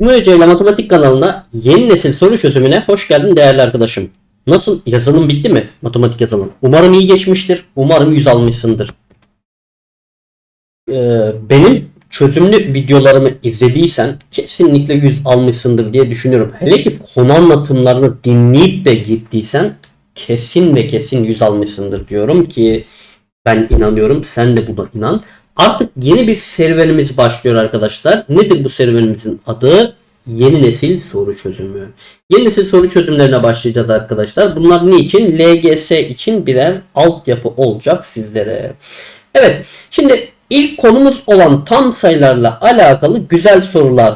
İle Matematik kanalına yeni nesil soru çözümüne hoş geldin değerli arkadaşım. Nasıl? Yazılım bitti mi? Matematik yazılım. Umarım iyi geçmiştir. Umarım yüz almışsındır. Ee, benim çözümlü videolarımı izlediysen kesinlikle yüz almışsındır diye düşünüyorum. Hele ki konu anlatımlarını dinleyip de gittiysen kesin ve kesin yüz almışsındır diyorum ki ben inanıyorum sen de buna inan. Artık yeni bir serüvenimiz başlıyor arkadaşlar. Nedir bu serüvenimizin adı? Yeni nesil soru çözümü. Yeni nesil soru çözümlerine başlayacağız arkadaşlar. Bunlar niçin? LGS için birer altyapı olacak sizlere. Evet. Şimdi ilk konumuz olan tam sayılarla alakalı güzel sorular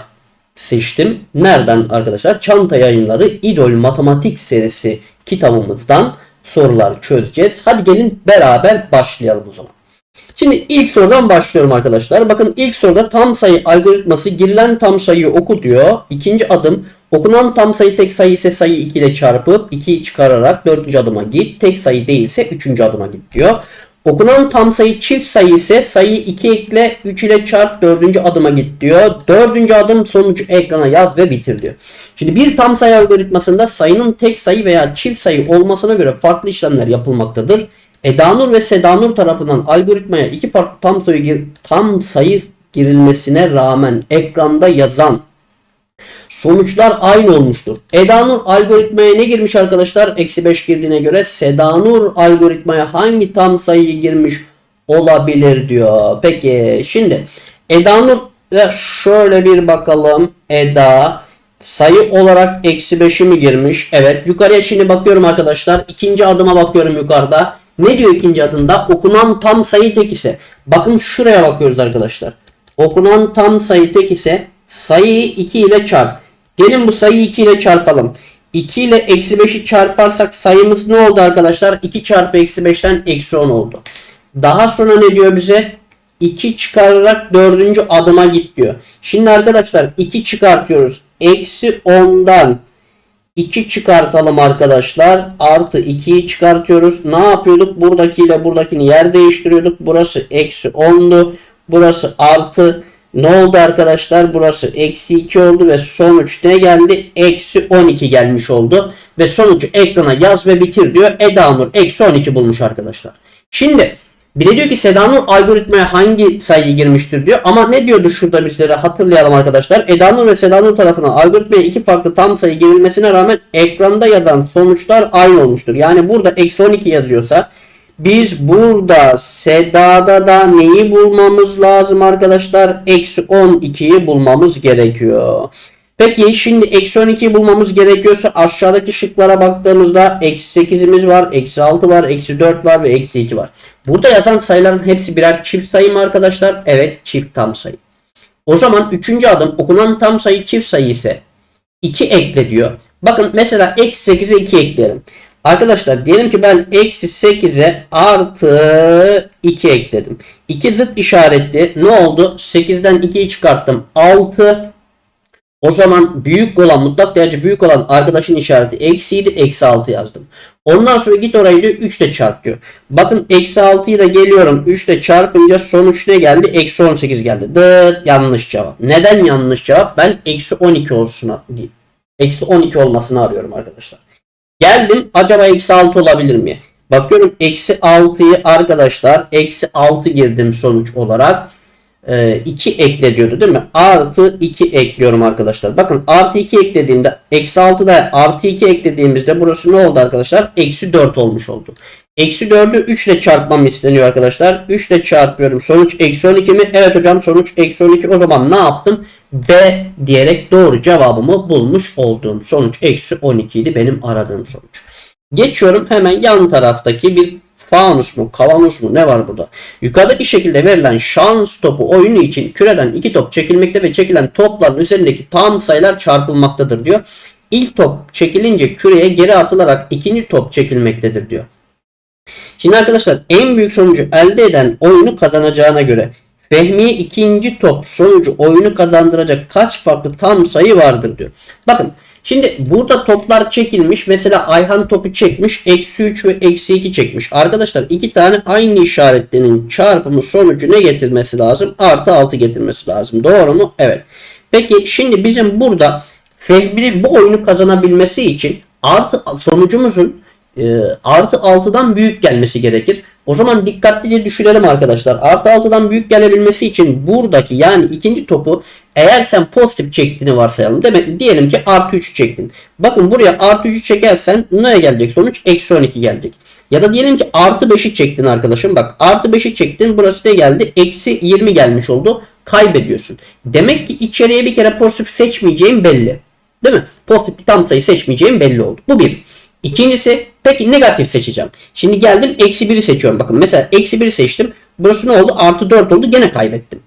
seçtim. Nereden arkadaşlar? Çanta yayınları İdol Matematik serisi kitabımızdan sorular çözeceğiz. Hadi gelin beraber başlayalım o zaman. Şimdi ilk sorudan başlıyorum arkadaşlar. Bakın ilk soruda tam sayı algoritması girilen tam sayıyı oku diyor. İkinci adım okunan tam sayı tek sayı ise sayı 2 ile çarpıp 2'yi çıkararak dördüncü adıma git. Tek sayı değilse üçüncü adıma git diyor. Okunan tam sayı çift sayı ise sayı 2 ekle 3 ile çarp dördüncü adıma git diyor. Dördüncü adım sonucu ekrana yaz ve bitir diyor. Şimdi bir tam sayı algoritmasında sayının tek sayı veya çift sayı olmasına göre farklı işlemler yapılmaktadır. Edanur ve Sedanur tarafından algoritmaya iki farklı tam sayı, gir- tam sayı girilmesine rağmen ekranda yazan sonuçlar aynı olmuştur. Edanur algoritmaya ne girmiş arkadaşlar? Eksi 5 girdiğine göre Sedanur algoritmaya hangi tam sayıyı girmiş olabilir diyor. Peki şimdi Edanur şöyle bir bakalım. Eda sayı olarak eksi 5'i mi girmiş? Evet. Yukarıya şimdi bakıyorum arkadaşlar. İkinci adıma bakıyorum yukarıda. Ne diyor ikinci adımda? Okunan tam sayı tek ise. Bakın şuraya bakıyoruz arkadaşlar. Okunan tam sayı tek ise sayıyı 2 ile çarp. Gelin bu sayıyı 2 ile çarpalım. 2 ile eksi 5'i çarparsak sayımız ne oldu arkadaşlar? 2 çarpı eksi 5'ten eksi 10 oldu. Daha sonra ne diyor bize? 2 çıkararak dördüncü adıma git diyor. Şimdi arkadaşlar 2 çıkartıyoruz. Eksi 10'dan 2 çıkartalım arkadaşlar. Artı 2'yi çıkartıyoruz. Ne yapıyorduk? Buradakiyle buradakini yer değiştiriyorduk. Burası eksi 10'du. Burası artı. Ne oldu arkadaşlar? Burası eksi 2 oldu ve sonuç ne geldi? Eksi 12 gelmiş oldu. Ve sonucu ekrana yaz ve bitir diyor. Eda Nur eksi 12 bulmuş arkadaşlar. Şimdi bir de diyor ki Sedanur algoritmaya hangi sayı girmiştir diyor. Ama ne diyordu şurada bizlere hatırlayalım arkadaşlar. Edanur ve Sedanur tarafından algoritmaya iki farklı tam sayı girilmesine rağmen ekranda yazan sonuçlar aynı olmuştur. Yani burada eksi 12 yazıyorsa biz burada Seda'da da neyi bulmamız lazım arkadaşlar? Eksi 12'yi bulmamız gerekiyor. Peki şimdi eksi 12'yi bulmamız gerekiyorsa aşağıdaki şıklara baktığımızda eksi 8'imiz var, eksi 6 var, eksi 4 var ve eksi 2 var. Burada yazan sayıların hepsi birer çift sayı mı arkadaşlar? Evet çift tam sayı. O zaman üçüncü adım okunan tam sayı çift sayı ise 2 ekle diyor. Bakın mesela eksi 8'e 2 ekleyelim. Arkadaşlar diyelim ki ben eksi 8'e artı 2 ekledim. 2 zıt işaretli. Ne oldu? 8'den 2'yi çıkarttım. 6 o zaman büyük olan mutlak değerci büyük olan arkadaşın işareti eksiydi. Eksi 6 yazdım. Ondan sonra git orayı diyor 3 ile çarp diyor. Bakın eksi 6'yı da geliyorum 3 ile çarpınca sonuç ne geldi? Eksi 18 geldi. Dıt yanlış cevap. Neden yanlış cevap? Ben eksi 12 olsun Eksi 12 olmasını arıyorum arkadaşlar. Geldim acaba eksi 6 olabilir mi? Bakıyorum eksi 6'yı arkadaşlar eksi 6 girdim sonuç olarak. 2 ekle diyordu değil mi? Artı 2 ekliyorum arkadaşlar. Bakın artı 2 eklediğimde eksi 6'da artı 2 eklediğimizde burası ne oldu arkadaşlar? Eksi 4 olmuş oldu. Eksi 4'ü 3 ile çarpmam isteniyor arkadaşlar. 3 ile çarpıyorum. Sonuç eksi 12 mi? Evet hocam sonuç eksi 12. O zaman ne yaptım? B diyerek doğru cevabımı bulmuş oldum. Sonuç eksi 12 idi benim aradığım sonuç. Geçiyorum hemen yan taraftaki bir fanus mu, kavanoz mu ne var burada? Yukarıdaki şekilde verilen şans topu oyunu için küreden iki top çekilmekte ve çekilen topların üzerindeki tam sayılar çarpılmaktadır diyor. İlk top çekilince küreye geri atılarak ikinci top çekilmektedir diyor. Şimdi arkadaşlar en büyük sonucu elde eden oyunu kazanacağına göre Fehmi'ye ikinci top sonucu oyunu kazandıracak kaç farklı tam sayı vardır diyor. Bakın Şimdi burada toplar çekilmiş. Mesela Ayhan topu çekmiş. Eksi 3 ve eksi 2 çekmiş. Arkadaşlar iki tane aynı işaretlerin çarpımı sonucu ne getirmesi lazım? Artı 6 getirmesi lazım. Doğru mu? Evet. Peki şimdi bizim burada Fehmi'nin bu oyunu kazanabilmesi için artı sonucumuzun e, artı 6'dan büyük gelmesi gerekir. O zaman dikkatlice düşünelim arkadaşlar. Artı 6'dan büyük gelebilmesi için buradaki yani ikinci topu eğer sen pozitif çektiğini varsayalım. Demek diyelim ki artı 3 çektin. Bakın buraya artı 3 çekersen ne gelecek sonuç? Eksi 12 gelecek. Ya da diyelim ki artı 5'i çektin arkadaşım. Bak artı 5'i çektin. Burası ne geldi? Eksi 20 gelmiş oldu. Kaybediyorsun. Demek ki içeriye bir kere pozitif seçmeyeceğim belli. Değil mi? Pozitif tam sayı seçmeyeceğim belli oldu. Bu bir. İkincisi peki negatif seçeceğim. Şimdi geldim eksi 1'i seçiyorum. Bakın mesela eksi 1'i seçtim. Burası ne oldu? Artı 4 oldu. Gene kaybettim.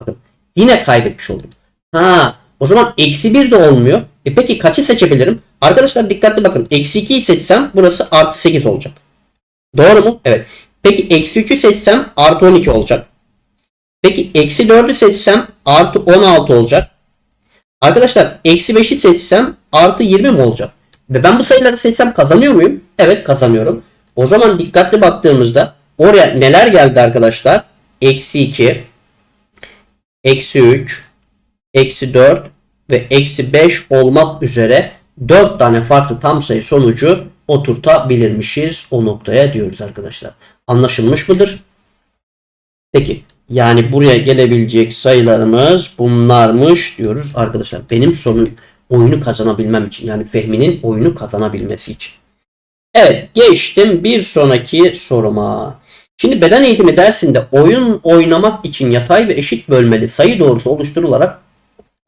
Bakın yine kaybetmiş oldum. Ha o zaman eksi 1 de olmuyor. E peki kaçı seçebilirim? Arkadaşlar dikkatli bakın. Eksi 2'yi seçsem burası artı 8 olacak. Doğru mu? Evet. Peki eksi 3'ü seçsem artı 12 olacak. Peki eksi 4'ü seçsem artı 16 olacak. Arkadaşlar eksi 5'i seçsem artı 20 mi olacak? Ve ben bu sayıları seçsem kazanıyor muyum? Evet kazanıyorum. O zaman dikkatli baktığımızda oraya neler geldi arkadaşlar? Eksi 2, eksi 3, eksi 4 ve eksi 5 olmak üzere 4 tane farklı tam sayı sonucu oturtabilirmişiz o noktaya diyoruz arkadaşlar. Anlaşılmış mıdır? Peki yani buraya gelebilecek sayılarımız bunlarmış diyoruz arkadaşlar. Benim sonun oyunu kazanabilmem için yani Fehmi'nin oyunu kazanabilmesi için. Evet geçtim bir sonraki soruma. Şimdi beden eğitimi dersinde oyun oynamak için yatay ve eşit bölmeli sayı doğrusu oluşturularak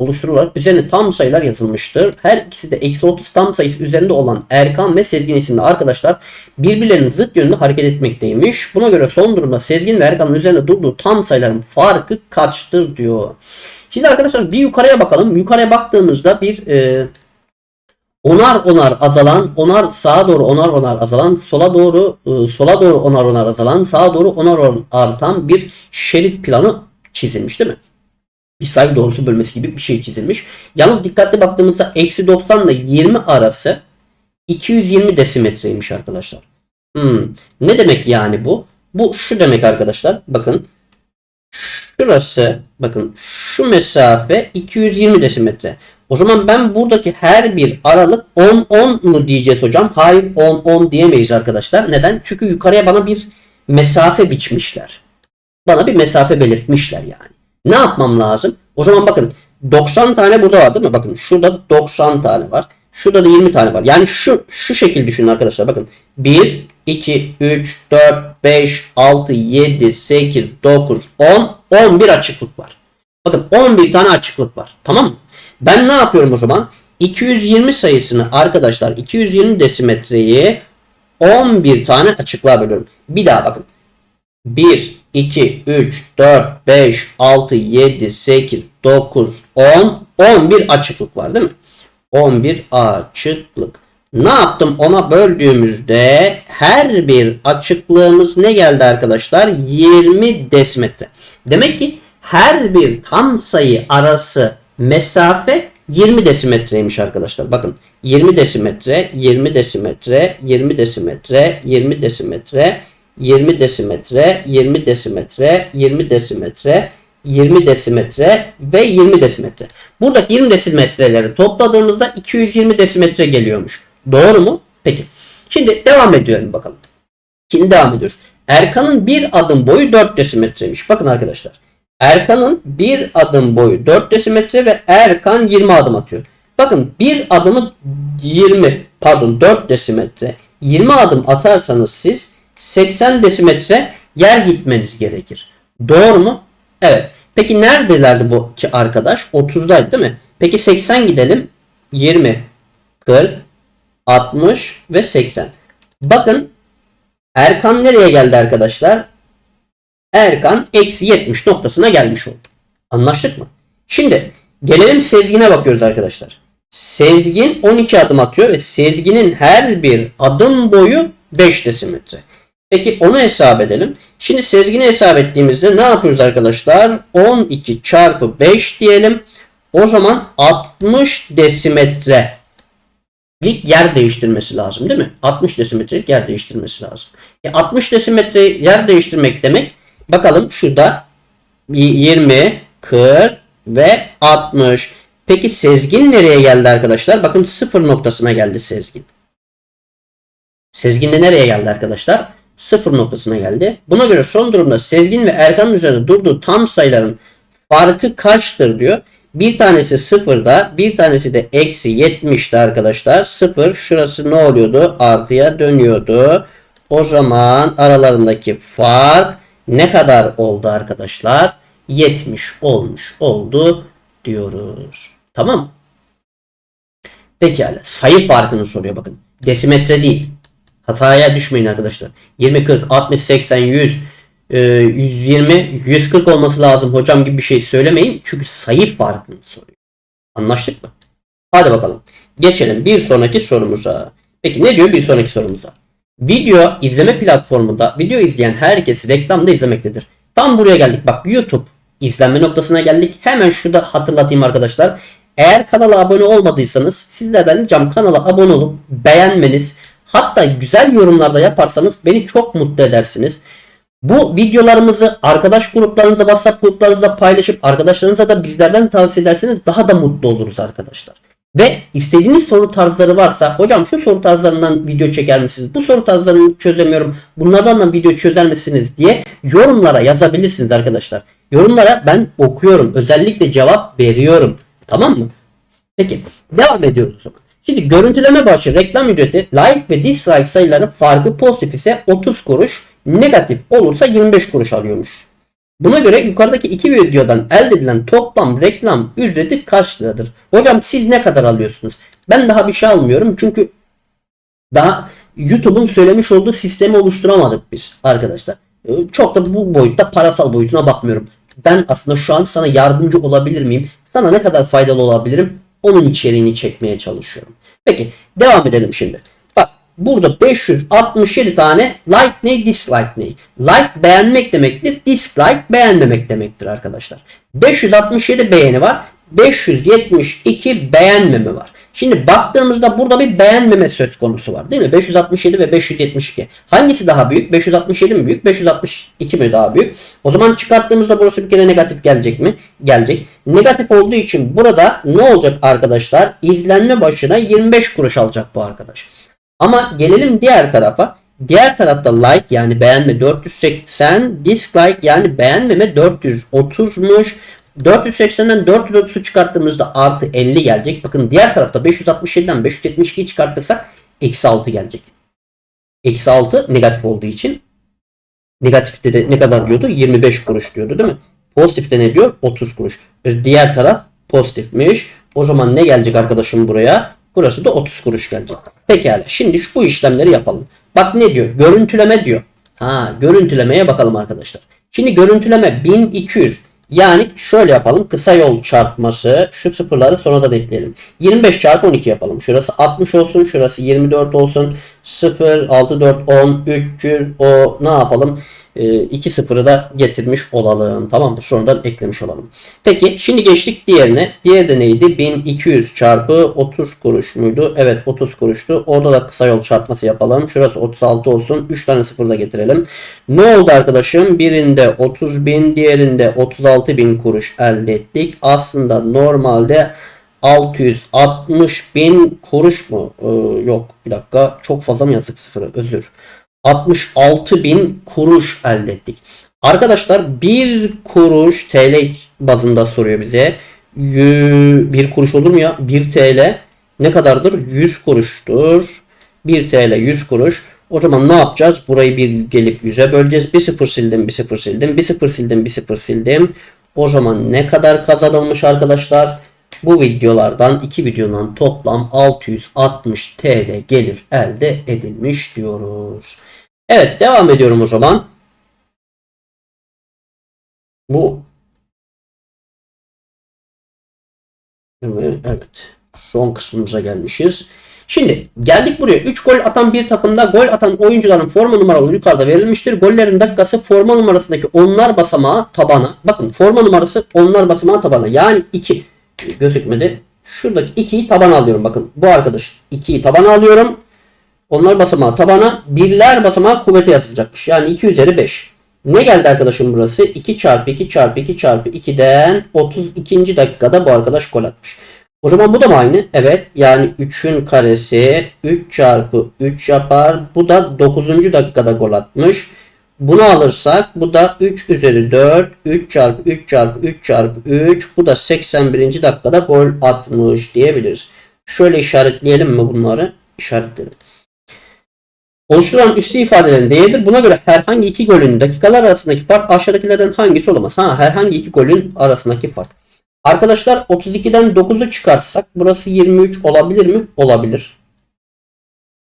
oluşturularak üzerine tam sayılar yazılmıştır. Her ikisi de eksi 30 tam sayısı üzerinde olan Erkan ve Sezgin isimli arkadaşlar birbirlerinin zıt yönünde hareket etmekteymiş. Buna göre son durumda Sezgin ve Erkan'ın üzerinde durduğu tam sayıların farkı kaçtır diyor. Şimdi arkadaşlar bir yukarıya bakalım. Yukarıya baktığımızda bir e, onar onar azalan, onar sağa doğru onar onar azalan, sola doğru e, sola doğru onar onar azalan, sağa doğru onar onar artan bir şerit planı çizilmiş değil mi? Bir sayı doğrusu bölmesi gibi bir şey çizilmiş. Yalnız dikkatli baktığımızda eksi 90 ile 20 arası 220 desimetreymiş arkadaşlar. Hmm. Ne demek yani bu? Bu şu demek arkadaşlar. Bakın Şurası bakın şu mesafe 220 desimetre. O zaman ben buradaki her bir aralık 10 10 mu diyeceğiz hocam? Hayır 10 10 diyemeyiz arkadaşlar. Neden? Çünkü yukarıya bana bir mesafe biçmişler. Bana bir mesafe belirtmişler yani. Ne yapmam lazım? O zaman bakın 90 tane burada var değil mi? Bakın şurada 90 tane var. Şurada da 20 tane var. Yani şu şu şekil düşünün arkadaşlar. Bakın 1 2 3 4 5 6 7 8 9 10 11 açıklık var. Bakın 11 tane açıklık var. Tamam mı? Ben ne yapıyorum o zaman? 220 sayısını arkadaşlar 220 desimetreyi 11 tane açıklığa bölüyorum. Bir daha bakın. 1, 2, 3, 4, 5, 6, 7, 8, 9, 10, 11 açıklık var değil mi? 11 açıklık. Ne yaptım? Ona böldüğümüzde her bir açıklığımız ne geldi arkadaşlar? 20 desimetre. Demek ki her bir tam sayı arası mesafe 20 desimetreymiş arkadaşlar. Bakın 20 desimetre, 20 desimetre, 20 desimetre, 20 desimetre, 20 desimetre, 20 desimetre, 20 desimetre, 20 desimetre ve 20 desimetre. Buradaki 20 desimetreleri topladığımızda 220 desimetre geliyormuş. Doğru mu? Peki. Şimdi devam ediyorum bakalım. Şimdi devam ediyoruz. Erkan'ın bir adım boyu 4 desimetreymiş. Bakın arkadaşlar. Erkan'ın bir adım boyu 4 desimetre ve Erkan 20 adım atıyor. Bakın bir adımı 20 pardon 4 desimetre 20 adım atarsanız siz 80 desimetre yer gitmeniz gerekir. Doğru mu? Evet. Peki neredelerdi bu ki arkadaş? 30'daydı değil mi? Peki 80 gidelim. 20, 40, 60 ve 80. Bakın Erkan nereye geldi arkadaşlar? Erkan eksi 70 noktasına gelmiş oldu. Anlaştık mı? Şimdi gelelim Sezgin'e bakıyoruz arkadaşlar. Sezgin 12 adım atıyor ve Sezgin'in her bir adım boyu 5 desimetre. Peki onu hesap edelim. Şimdi Sezgin'i hesap ettiğimizde ne yapıyoruz arkadaşlar? 12 çarpı 5 diyelim. O zaman 60 desimetre yer değiştirmesi lazım değil mi? 60 desimetrelik yer değiştirmesi lazım. E 60 desimetre yer değiştirmek demek bakalım şurada 20, 40, ve 60. Peki Sezgin nereye geldi arkadaşlar? Bakın sıfır noktasına geldi Sezgin. Sezgin de nereye geldi arkadaşlar? Sıfır noktasına geldi. Buna göre son durumda Sezgin ve Erkan'ın üzerinde durduğu tam sayıların farkı kaçtır diyor. Bir tanesi sıfırda, bir tanesi de eksi 70'ti arkadaşlar. Sıfır şurası ne oluyordu? Artıya dönüyordu. O zaman aralarındaki fark ne kadar oldu arkadaşlar? 70 olmuş oldu diyoruz. Tamam? Pekala. Sayı farkını soruyor bakın. Desimetre değil. Hataya düşmeyin arkadaşlar. 20, 40, 60, 80, 100, e, 120, 140 olması lazım hocam gibi bir şey söylemeyin. Çünkü sayı farkını soruyor. Anlaştık mı? Hadi bakalım. Geçelim bir sonraki sorumuza. Peki ne diyor bir sonraki sorumuza? Video izleme platformunda video izleyen herkes reklamda izlemektedir. Tam buraya geldik. Bak YouTube izlenme noktasına geldik. Hemen şurada hatırlatayım arkadaşlar. Eğer kanala abone olmadıysanız sizlerden ricam kanala abone olup beğenmeniz hatta güzel yorumlarda yaparsanız beni çok mutlu edersiniz. Bu videolarımızı arkadaş gruplarınıza, WhatsApp gruplarınıza paylaşıp arkadaşlarınıza da bizlerden tavsiye ederseniz daha da mutlu oluruz arkadaşlar. Ve istediğiniz soru tarzları varsa hocam şu soru tarzlarından video çeker misiniz? Bu soru tarzlarını çözemiyorum. Bunlardan da video çözer misiniz diye yorumlara yazabilirsiniz arkadaşlar. Yorumlara ben okuyorum. Özellikle cevap veriyorum. Tamam mı? Peki devam ediyoruz o zaman. Şimdi görüntüleme başı reklam ücreti like ve dislike sayıları farkı pozitif ise 30 kuruş negatif olursa 25 kuruş alıyormuş. Buna göre yukarıdaki iki videodan elde edilen toplam reklam ücreti kaç liradır? Hocam siz ne kadar alıyorsunuz? Ben daha bir şey almıyorum çünkü daha YouTube'un söylemiş olduğu sistemi oluşturamadık biz arkadaşlar. Ee, Çok da bu boyutta parasal boyutuna bakmıyorum. Ben aslında şu an sana yardımcı olabilir miyim? Sana ne kadar faydalı olabilirim? Onun içeriğini çekmeye çalışıyorum. Peki devam edelim şimdi. Bak burada 567 tane like ne dislike ne? Like beğenmek demektir. Dislike beğenmemek demektir arkadaşlar. 567 beğeni var. 572 beğenmeme var. Şimdi baktığımızda burada bir beğenmeme söz konusu var değil mi? 567 ve 572. Hangisi daha büyük? 567 mi büyük? 562 mi daha büyük? O zaman çıkarttığımızda burası bir kere negatif gelecek mi? Gelecek. Negatif olduğu için burada ne olacak arkadaşlar? İzlenme başına 25 kuruş alacak bu arkadaş. Ama gelelim diğer tarafa. Diğer tarafta like yani beğenme 480, dislike yani beğenmeme 430'muş. 480'den 430'u çıkarttığımızda artı 50 gelecek. Bakın diğer tarafta 567'den 572'yi çıkartırsak eksi 6 gelecek. Eksi 6 negatif olduğu için negatifte de ne kadar diyordu? 25 kuruş diyordu değil mi? Pozitifte ne diyor? 30 kuruş. Diğer taraf pozitifmiş. O zaman ne gelecek arkadaşım buraya? Burası da 30 kuruş gelecek. Pekala. Şimdi şu bu işlemleri yapalım. Bak ne diyor? Görüntüleme diyor. Ha, görüntülemeye bakalım arkadaşlar. Şimdi görüntüleme 1200 yani şöyle yapalım. Kısa yol çarpması. Şu sıfırları sonradan ekleyelim. 25 çarpı 12 yapalım. Şurası 60 olsun. Şurası 24 olsun. 0, 6, 4, 10, 300. O ne yapalım? E, iki sıfırı da getirmiş olalım. Tamam mı? Sonradan eklemiş olalım. Peki şimdi geçtik diğerine. Diğeri de neydi? 1200 çarpı 30 kuruş muydu? Evet 30 kuruştu. Orada da kısa yol çarpması yapalım. Şurası 36 olsun. 3 tane sıfır da getirelim. Ne oldu arkadaşım? Birinde 30 bin, diğerinde 36 bin kuruş elde ettik. Aslında normalde 660 bin kuruş mu? Ee, yok bir dakika. Çok fazla mı yazdık sıfırı? Özür. 66 bin kuruş elde ettik. Arkadaşlar 1 kuruş TL bazında soruyor bize. Yü- 1 kuruş olur mu ya? 1 TL ne kadardır? 100 kuruştur. 1 TL 100 kuruş. O zaman ne yapacağız? Burayı bir gelip 100'e böleceğiz. Bir sıfır sildim, bir sıfır sildim, bir sıfır sildim, bir sıfır sildim. O zaman ne kadar kazanılmış arkadaşlar? Bu videolardan iki videonun toplam 660 TL gelir elde edilmiş diyoruz. Evet devam ediyorum o zaman. Bu Evet. Son kısmımıza gelmişiz. Şimdi geldik buraya. 3 gol atan bir takımda gol atan oyuncuların forma numaraları yukarıda verilmiştir. Gollerin dakikası forma numarasındaki onlar basamağı tabana. Bakın forma numarası onlar basamağı tabana. Yani 2 gözükmedi. Şuradaki 2'yi tabana alıyorum. Bakın bu arkadaş 2'yi tabana alıyorum. Onlar basamağı tabana birler basamağı kuvvete yazılacakmış. Yani 2 üzeri 5. Ne geldi arkadaşım burası? 2 çarpı 2 çarpı 2 çarpı 2'den 32. dakikada bu arkadaş gol atmış. O zaman bu da mı aynı? Evet. Yani 3'ün karesi 3 çarpı 3 yapar. Bu da 9. dakikada gol atmış. Bunu alırsak bu da 3 üzeri 4. 3 çarpı 3 çarpı 3 çarpı 3. Bu da 81. dakikada gol atmış diyebiliriz. Şöyle işaretleyelim mi bunları? İşaretleyelim. Oluşturulan üstü ifadelerin değeridir. Buna göre herhangi iki golün dakikalar arasındaki fark aşağıdakilerden hangisi olamaz? Ha, herhangi iki golün arasındaki fark. Arkadaşlar 32'den 9'u çıkartsak burası 23 olabilir mi? Olabilir.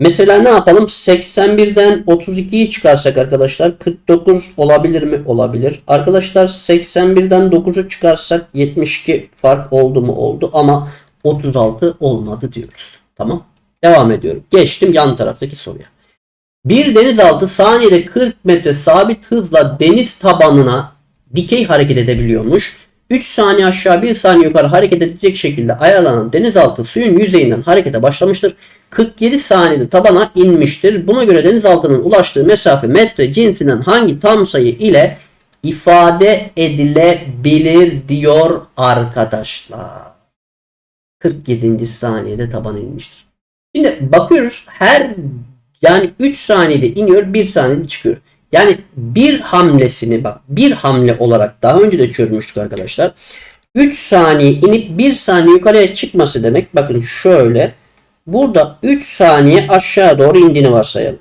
Mesela ne yapalım? 81'den 32'yi çıkarsak arkadaşlar 49 olabilir mi? Olabilir. Arkadaşlar 81'den 9'u çıkarsak 72 fark oldu mu? Oldu ama 36 olmadı diyoruz. Tamam. Devam ediyorum. Geçtim yan taraftaki soruya. Bir denizaltı saniyede 40 metre sabit hızla deniz tabanına dikey hareket edebiliyormuş. 3 saniye aşağı 1 saniye yukarı hareket edecek şekilde ayarlanan denizaltı suyun yüzeyinden harekete başlamıştır. 47 saniyede tabana inmiştir. Buna göre denizaltının ulaştığı mesafe metre cinsinden hangi tam sayı ile ifade edilebilir diyor arkadaşlar. 47. saniyede tabana inmiştir. Şimdi bakıyoruz her yani 3 saniyede iniyor 1 saniyede çıkıyor. Yani bir hamlesini bak bir hamle olarak daha önce de çözmüştük arkadaşlar. 3 saniye inip 1 saniye yukarıya çıkması demek. Bakın şöyle. Burada 3 saniye aşağı doğru indiğini varsayalım.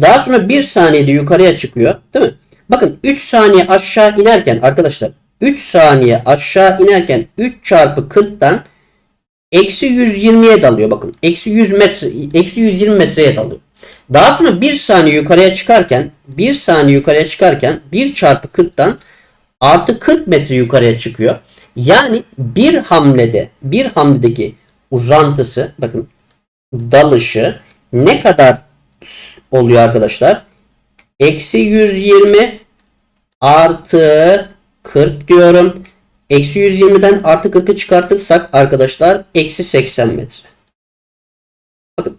Daha sonra 1 saniyede yukarıya çıkıyor. Değil mi? Bakın 3 saniye aşağı inerken arkadaşlar 3 saniye aşağı inerken 3 çarpı 40'tan eksi 120'ye dalıyor bakın. Eksi 100 metre, eksi 120 metreye dalıyor. Daha sonra 1 saniye yukarıya çıkarken 1 saniye yukarıya çıkarken 1 çarpı 40'tan artı 40 metre yukarıya çıkıyor. Yani bir hamlede bir hamledeki uzantısı bakın dalışı ne kadar oluyor arkadaşlar? Eksi 120 artı 40 diyorum. Eksi 120'den artı 40'ı çıkartırsak arkadaşlar eksi 80 metre. Bakın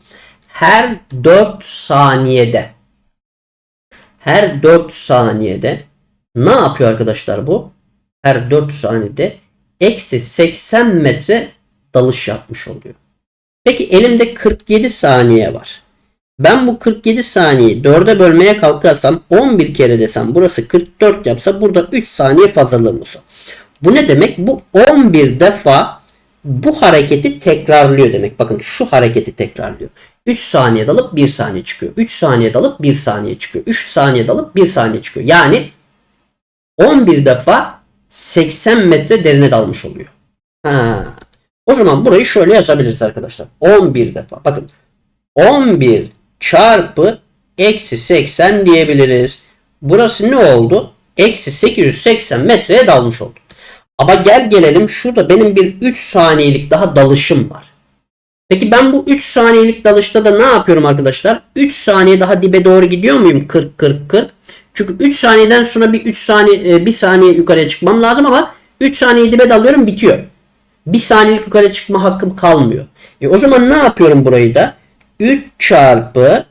her 4 saniyede her 4 saniyede ne yapıyor arkadaşlar bu? Her 4 saniyede eksi 80 metre dalış yapmış oluyor. Peki elimde 47 saniye var. Ben bu 47 saniyeyi 4'e bölmeye kalkarsam 11 kere desem burası 44 yapsa burada 3 saniye fazlalığım olsa. Bu ne demek? Bu 11 defa bu hareketi tekrarlıyor demek. Bakın şu hareketi tekrarlıyor. 3 saniye dalıp 1 saniye çıkıyor. 3 saniye dalıp 1 saniye çıkıyor. 3 saniye dalıp 1 saniye çıkıyor. Yani 11 defa 80 metre derine dalmış oluyor. Ha. O zaman burayı şöyle yazabiliriz arkadaşlar. 11 defa. Bakın 11 çarpı eksi 80 diyebiliriz. Burası ne oldu? Eksi 880 metreye dalmış oldu. Ama gel gelelim şurada benim bir 3 saniyelik daha dalışım var. Peki ben bu 3 saniyelik dalışta da ne yapıyorum arkadaşlar? 3 saniye daha dibe doğru gidiyor muyum? 40 40 40. Çünkü 3 saniyeden sonra bir 3 saniye 1 saniye yukarıya çıkmam lazım ama 3 saniye dibe dalıyorum bitiyor. 1 saniyelik yukarı çıkma hakkım kalmıyor. E o zaman ne yapıyorum burayı da? 3 çarpı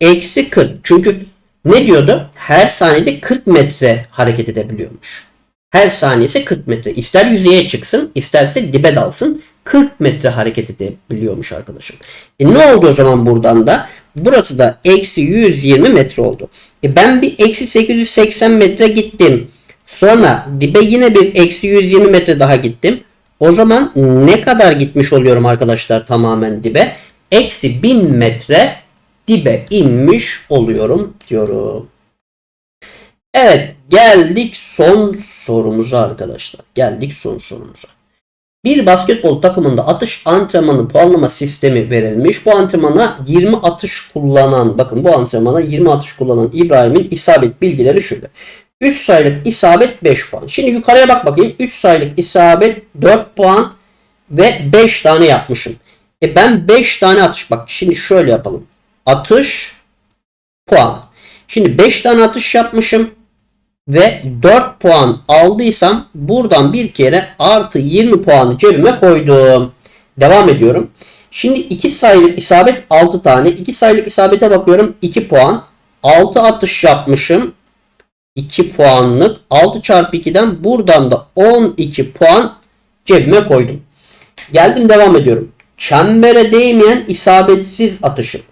eksi 40. Çünkü ne diyordu? Her saniyede 40 metre hareket edebiliyormuş. Her saniyesi 40 metre. İster yüzeye çıksın, isterse dibe dalsın. 40 metre hareket edebiliyormuş arkadaşım. E ne oldu o zaman buradan da? Burası da eksi 120 metre oldu. E ben bir eksi 880 metre gittim. Sonra dibe yine bir eksi 120 metre daha gittim. O zaman ne kadar gitmiş oluyorum arkadaşlar tamamen dibe? Eksi 1000 metre dibe inmiş oluyorum diyorum. Evet geldik son sorumuza arkadaşlar. Geldik son sorumuza. Bir basketbol takımında atış antrenmanı puanlama sistemi verilmiş. Bu antrenmana 20 atış kullanan bakın bu antrenmana 20 atış kullanan İbrahim'in isabet bilgileri şöyle. 3 sayılık isabet 5 puan. Şimdi yukarıya bak bakayım. 3 sayılık isabet 4 puan ve 5 tane yapmışım. E ben 5 tane atış bak şimdi şöyle yapalım. Atış puan. Şimdi 5 tane atış yapmışım ve 4 puan aldıysam buradan bir kere artı 20 puanı cebime koydum. Devam ediyorum. Şimdi 2 sayılık isabet 6 tane. 2 sayılık isabete bakıyorum 2 puan. 6 atış yapmışım. 2 puanlık. 6 çarpı 2'den buradan da 12 puan cebime koydum. Geldim devam ediyorum. Çembere değmeyen isabetsiz atışım.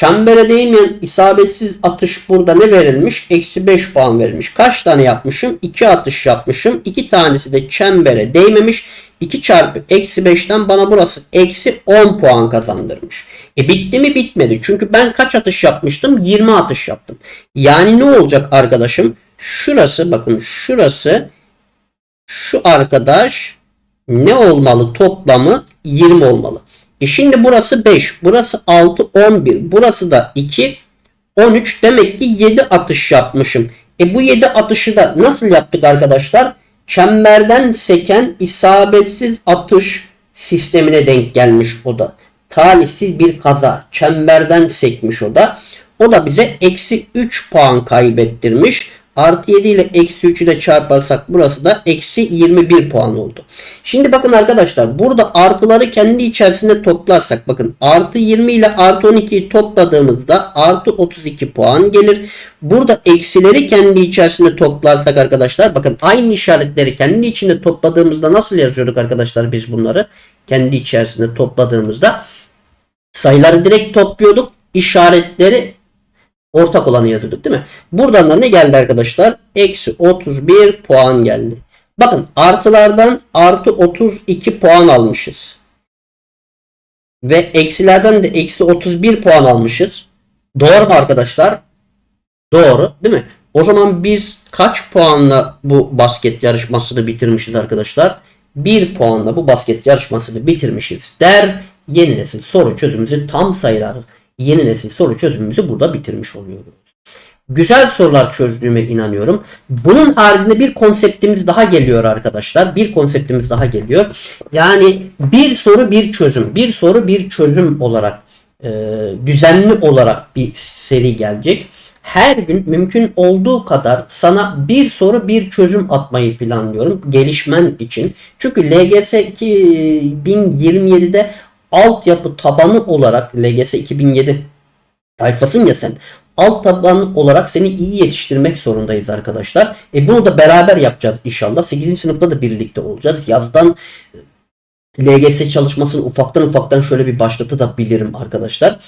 Çembere değmeyen isabetsiz atış burada ne verilmiş? Eksi 5 puan verilmiş. Kaç tane yapmışım? 2 atış yapmışım. 2 tanesi de çembere değmemiş. 2 çarpı eksi 5'ten bana burası eksi 10 puan kazandırmış. E bitti mi bitmedi. Çünkü ben kaç atış yapmıştım? 20 atış yaptım. Yani ne olacak arkadaşım? Şurası bakın şurası şu arkadaş ne olmalı toplamı 20 olmalı. E şimdi burası 5, burası 6, 11, burası da 2, 13 demek ki 7 atış yapmışım. E bu 7 atışı da nasıl yaptık arkadaşlar? Çemberden seken isabetsiz atış sistemine denk gelmiş o da. Talihsiz bir kaza. Çemberden sekmiş o da. O da bize eksi 3 puan kaybettirmiş. Artı 7 ile eksi 3'ü de çarparsak burası da eksi 21 puan oldu. Şimdi bakın arkadaşlar burada artıları kendi içerisinde toplarsak bakın artı 20 ile artı 12'yi topladığımızda artı 32 puan gelir. Burada eksileri kendi içerisinde toplarsak arkadaşlar bakın aynı işaretleri kendi içinde topladığımızda nasıl yazıyorduk arkadaşlar biz bunları? Kendi içerisinde topladığımızda sayıları direkt topluyorduk. İşaretleri ortak olanı yazıyorduk değil mi? Buradan da ne geldi arkadaşlar? Eksi 31 puan geldi. Bakın artılardan artı 32 puan almışız. Ve eksilerden de eksi 31 puan almışız. Doğru mu arkadaşlar? Doğru değil mi? O zaman biz kaç puanla bu basket yarışmasını bitirmişiz arkadaşlar? 1 puanla bu basket yarışmasını bitirmişiz der. Yeni soru çözümümüzü tam sayılar yeni nesil soru çözümümüzü burada bitirmiş oluyoruz. Güzel sorular çözdüğüme inanıyorum. Bunun haricinde bir konseptimiz daha geliyor arkadaşlar. Bir konseptimiz daha geliyor. Yani bir soru bir çözüm. Bir soru bir çözüm olarak e, düzenli olarak bir seri gelecek. Her gün mümkün olduğu kadar sana bir soru bir çözüm atmayı planlıyorum gelişmen için. Çünkü LGS 2027'de altyapı tabanı olarak LGS 2007 sayfasın ya sen alt taban olarak seni iyi yetiştirmek zorundayız arkadaşlar. E bunu da beraber yapacağız inşallah. 8. sınıfta da birlikte olacağız. Yazdan LGS çalışmasını ufaktan ufaktan şöyle bir başlatabilirim arkadaşlar.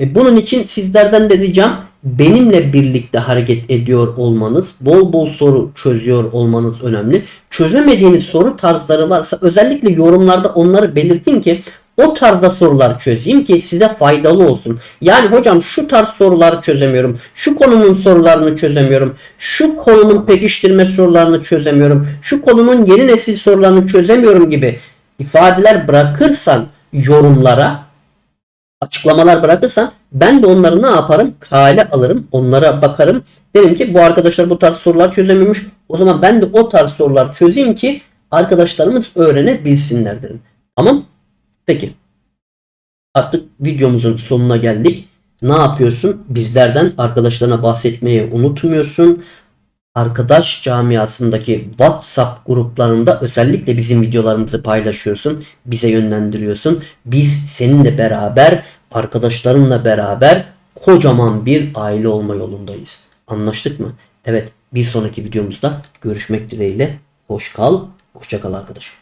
E bunun için sizlerden de diyeceğim benimle birlikte hareket ediyor olmanız, bol bol soru çözüyor olmanız önemli. Çözemediğiniz soru tarzları varsa özellikle yorumlarda onları belirtin ki o tarzda sorular çözeyim ki size faydalı olsun. Yani hocam şu tarz soruları çözemiyorum. Şu konunun sorularını çözemiyorum. Şu konunun pekiştirme sorularını çözemiyorum. Şu konunun yeni nesil sorularını çözemiyorum gibi ifadeler bırakırsan yorumlara açıklamalar bırakırsan ben de onları ne yaparım? Kale alırım. Onlara bakarım. Derim ki bu arkadaşlar bu tarz sorular çözememiş. O zaman ben de o tarz sorular çözeyim ki arkadaşlarımız öğrenebilsinler derim. Tamam? Peki. Artık videomuzun sonuna geldik. Ne yapıyorsun? Bizlerden arkadaşlarına bahsetmeyi unutmuyorsun. Arkadaş camiasındaki WhatsApp gruplarında özellikle bizim videolarımızı paylaşıyorsun. Bize yönlendiriyorsun. Biz seninle beraber, arkadaşlarınla beraber kocaman bir aile olma yolundayız. Anlaştık mı? Evet, bir sonraki videomuzda görüşmek dileğiyle. Hoş kal, hoşça kal arkadaşım.